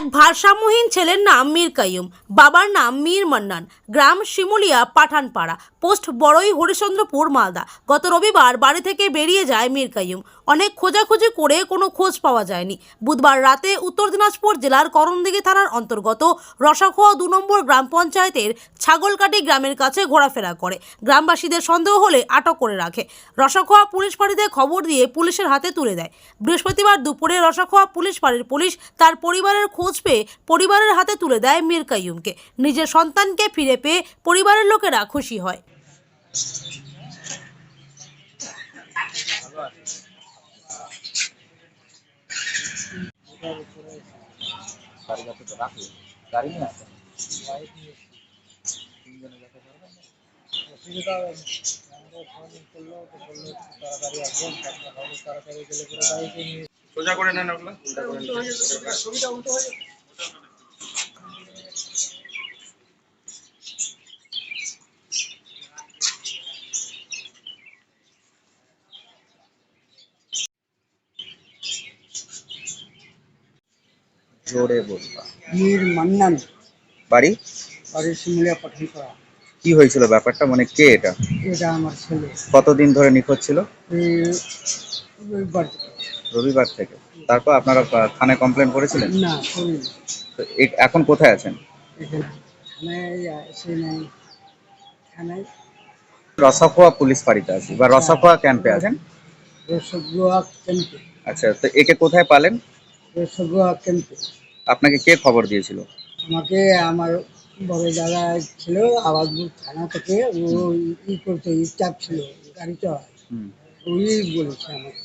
এক ভারসাম্যহীন ছেলের নাম মীর কাইম বাবার নাম মীর মান্নান। গ্রাম শিমুলিয়া, পাঠানপাড়া। পোস্ট বড়ই হরিশ্চন্দ্রপুর, মালদা। গত রবিবার বাড়ি থেকে বেরিয়ে যায় মীর কাইম অনেক খোঁজাখুঁজি করে কোনো খোঁজ পাওয়া যায়নি। বুধবার রাতে উত্তর দিনাজপুর জেলার করণদিঘি থানার অন্তর্গত রসাখোয়া দু নম্বর গ্রাম পঞ্চায়েতের ছাগলকাটি গ্রামের কাছে ঘোরাফেরা করে। গ্রামবাসীদের সন্দেহ হলে আটক করে রাখে। রসাখোয়া পুলিশ ফাঁড়িতে খবর দিয়ে পুলিশের হাতে তুলে দেয়। বৃহস্পতিবার দুপুরে রসাখোয়া পুলিশ ফাঁড়ির পুলিশ তার পরিবারের খোঁজ পেয়ে পরিবারের হাতে তুলে দেয় মীর কাইয়ুমকে। নিজের সন্তানকে ফিরে পেয়ে পরিবারের লোকেরা খুশি হয়। গাড়ি যাচ্ছে তো রাখি গাড়ি নিয়ে অসুবিধা আমাদের ফোন করল তো বলল তাড়াতাড়ি আসবেন তারপরে তাড়াতাড়ি গেলে পরে বাইকে নিয়ে সোজা করে নেন ওগুলো। ছবিটা উল্টো হয়ে জোরে বলবা। মীর মান্নান। বাড়ি? বাড়ির শিমুলিয়া পাঠান করা। কি হয়েছিল ব্যাপারটা? মানে কে এটা? এটা আমার ছেলে। কতদিন ধরে নিখোঁজ ছিল? এই রবিবার থেকে। রবিবার থেকে। তারপর আপনারা আহ, থানায় কমপ্লেন করেছিলেন? না তো এ- এখন কোথায় আছেন? এখানে। থানায় এসে নেই। থানায়। রসাখোয়া পুলিশ ফাঁড়িতে আছি। বা রসাখোয়া ক্যাম্পে আছেন? রসগোয়া ক্যাম্পে। আচ্ছা তো একে কোথায় পালেন? রসগোয়া ক্যাম্পে। আপনাকে কে খবর দিয়েছিল? আমাকে আমার বড় দাদা ছিল আবাদপুর থানা থেকে ও ই করতো স্টাফ ছিল গাড়ি হুম। ওই বলেছে আমাকে।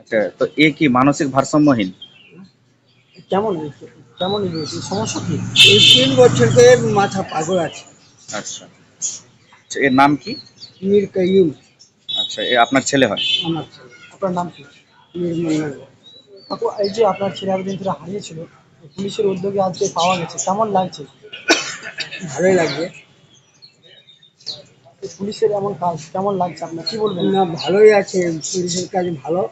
আচ্ছা তো এ কি মানসিক ভারসাম্যহীন? কেমন কেমন সমস্যা কি? এই তিন বছর ধরে মাথা পাগল আছে। আচ্ছা। আচ্ছা, এর নাম কি? মীর কাইয়ুম আচ্ছা এ আপনার ছেলে হয়? আমার ছেলে। আপনার নাম কি? মীর মন্নান কাকু এই যে আপনার ছেলে এতদিন ধরে হারিয়েছিল পুলিশের উদ্যোগে আজকে পাওয়া গেছে কেমন লাগছে? ভালোই লাগবে। পুলিশের এমন কাজ কেমন লাগছে আপনার? কি বলবেন? না ভালোই আছে পুলিশের কাজ ভালো।